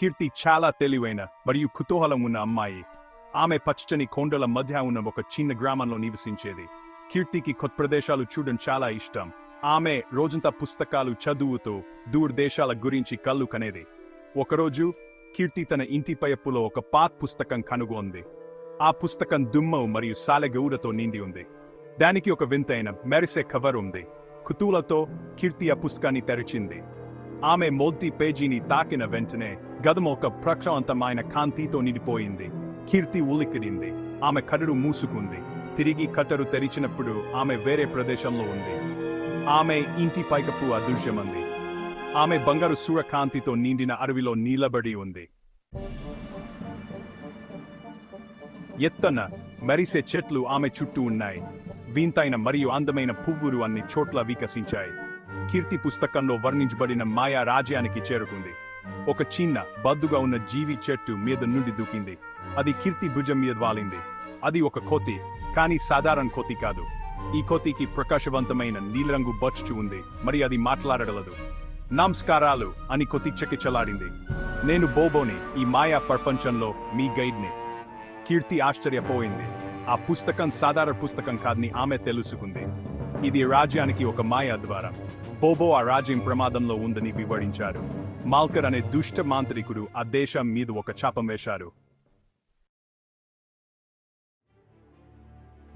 కీర్తి చాలా తెలివైన మరియు కుతూహలం ఉన్న అమ్మాయి. ఆమె పచ్చని కొండల మధ్య ఉన్న ఒక చిన్న గ్రామంలో నివసించేది. కీర్తికి కొత్త ప్రదేశాలు చూడడం చాలా ఇష్టం. ఆమె రోజంతా పుస్తకాలు చదువుతూ దూరదేశాల గురించి కళ్ళు కనేది. ఒకరోజు కీర్తి తన ఇంటి పైపులో ఒక పాత్ పుస్తకం కనుగొంది. ఆ పుస్తకం దుమ్మవు మరియు సాలెగౌడతో నిండి ఉంది. దానికి ఒక వింతైన మెరిసే కవర్ ఉంది. కుతూలతో కీర్తి ఆ పుస్తకాన్ని తెరిచింది. ఆమె మొదటి పేజీని తాకిన వెంటనే గదం ఒక ప్రకాశవంతమైన కాంతితో నిండిపోయింది. కీర్తి ఉలిక్కిడింది. ఆమె కడుడు మూసుకుంది. తిరిగి కట్టరు తెరిచినప్పుడు ఆమె వేరే ప్రదేశంలో ఉంది. ఆమె ఇంటి పైకప్పు అదృశ్యమంది. ఆమె బంగారు సూర్యకాంతితో నిండిన అడవిలో నీలబడి ఉంది. ఎత్తన మెరిసే చెట్లు ఆమె చుట్టూ ఉన్నాయి. వింతైన మరియు అందమైన పువ్వులు అన్ని చోట్ల వికసించాయి. కీర్తి పుస్తకంలో వర్ణించబడిన మాయా రాజ్యానికి చేరుకుంది. ఒక చిన్న బద్దుగా ఉన్న జీవి చెట్టు మీద నుండి దూకింది. అది కీర్తి భుజం మీద వాలింది. అది ఒక కోతి కానీ సాధారణ కోతి కాదు. ఈ కోతికి ప్రకాశవంతమైన నీలిరంగు బొచ్చు ఉంది మరి అది మాట్లాడగలదు. నమస్కారాలు అని కొతి చకిచలాడింది నేను బోబోని ఈ మాయా ప్రపంచంలో మీ గైడ్ని. కీర్తి ఆశ్చర్యపోయింది. ఆ పుస్తకం సాధారణ పుస్తకం కాదని ఆమె తెలుసుకుంది. ఇది రాజ్యానికి ఒక మాయా ద్వారా. బోబో ఆ రాజ్యం ప్రమాదంలో ఉందని వివరించారు. మాల్కర్ అనే దుష్ట మాంత్రికుడు ఆ దేశం మీద ఒక చాపం వేశారు.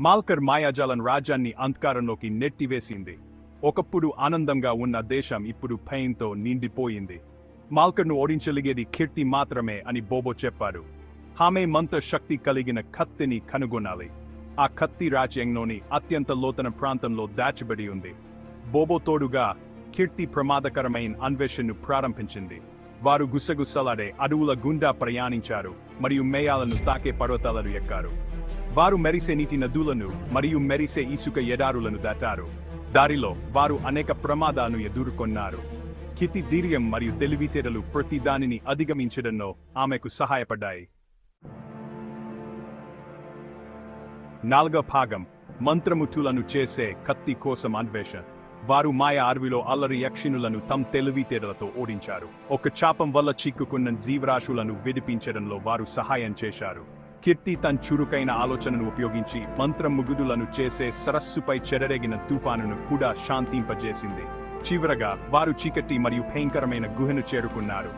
మాల్కర్ మాయాజాలం రాజ్యాన్ని అంధకారంలోకి నెట్టివేసింది. ఒకప్పుడు ఆనందంగా ఉన్న దేశం ఇప్పుడు భయంతో నిండిపోయింది. మాల్కర్ను ఓడించలిగేది కీర్తి మాత్రమే అని బోబో చెప్పారు. ఆమె మంత్ర శక్తి కలిగిన కత్తిని కనుగొనాలి. ఆ కత్తి రాజ్యంలోని అత్యంత లోతన ప్రాంతంలో దాచబడి ఉంది. బోబోతోడుగా కీర్తి ప్రమాదకరమైన అన్వేషణను ప్రారంభించింది. వారు గుసగుసలాడే అడవుల గుండా ప్రయాణించారు మరియు మేయాలను తాకే పర్వతాలను ఎక్కారు. వారు మెరిసే నీటి నదులను మరియు మెరిసే ఇసుక ఎడారులను దాటారు. దారిలో వారు అనేక ప్రమాదాలను ఎదుర్కొన్నారు. కితి ధీర్యం మరియు తెలివితేటలు ప్రతి దానిని అధిగమించడంలో ఆమెకు సహాయపడ్డాయి. నాలుగో భాగం మంత్రముఠులను చేసే కత్తి కోసం అన్వేషణ. వారు మాయ అడవిలో అల్లరి యక్షిణులను తమ తెలివితేటలతో ఓడించారు. ఒక చాపం వల్ల చిక్కుకున్న జీవరాశులను విడిపించడంలో వారు సహాయం చేశారు. కీర్తి తన చురుకైన ఆలోచనను ఉపయోగించి మంత్రముగుదులను చేసే సరస్సుపై చెరరేగిన తుఫానును కూడా శాంతింపజేసింది. చివరగా వారు చీకటి మరియు భయంకరమైన గుహను చేరుకున్నారు.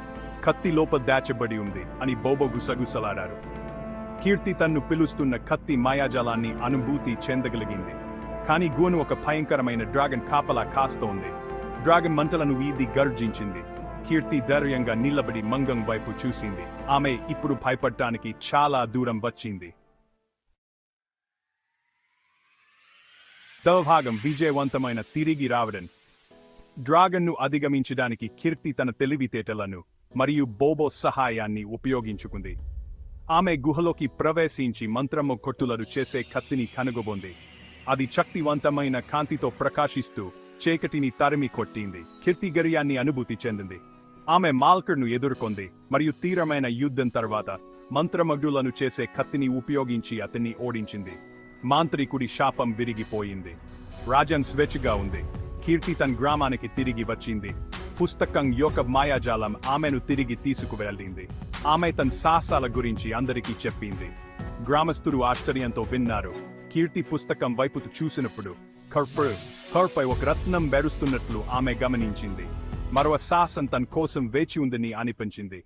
కత్తి లోప దాచబడి ఉంది అని బోబోగుసగుసలాడారు కీర్తి తన్ను పిలుస్తున్న కత్తి మాయాజాలాన్ని అనుభూతి చెందగలిగింది. కానీ గూను ఒక భయంకరమైన డ్రాగన్ కాపలా కాస్తోంది. డ్రాగన్ మంటలను వీధి గర్జించింది. కీర్తి ధైర్యంగా నిలబడి మంగం వైపు చూసింది. ఆమె ఇప్పుడు భయపడటానికి చాలా దూరం వచ్చింది. భాగం విజయవంతమైన తిరిగి రావడం. డ్రాగన్ను అధిగమించడానికి కీర్తి తన తెలివితేటలను మరియు బోబో సహాయాన్ని ఉపయోగించుకుంది. ఆమె గుహలోకి ప్రవేశించి మంత్రము కొట్టులను చేసే కత్తిని కనుగొంది. అది శక్తివంతమైన కాంతితో ప్రకాశిస్తూ చీకటిని తరిమి కొట్టింది. కీర్తిగర్యాన్ని అనుభూతి చెందింది. ఆమె మాల్కర్ను ఎదుర్కొంది మరియు తీరమైన యుద్ధం తర్వాత మంత్రమగ్నులను చేసే కత్తిని ఉపయోగించి అతన్ని ఓడించింది. మాంత్రికుడి శాపం విరిగిపోయింది. రాజన్ స్వేచ్ఛగా ఉంది. కీర్తి తన గ్రామానికి తిరిగి వచ్చింది. పుస్తకం యొక్క మాయాజాలం ఆమెను తిరిగి తీసుకువెళ్ళింది. ఆమె తన సాహసాల గురించి అందరికీ చెప్పింది. గ్రామస్తులు ఆశ్చర్యంతో విన్నారు. కీర్తి పుస్తకం వైపు చూసినప్పుడు కర్పర్ కర్పై ఒక రత్నం బెరుస్తున్నట్లు ఆమె గమనించింది. మరో సాహసం తన కోసం వేచి ఉందని అనిపించింది.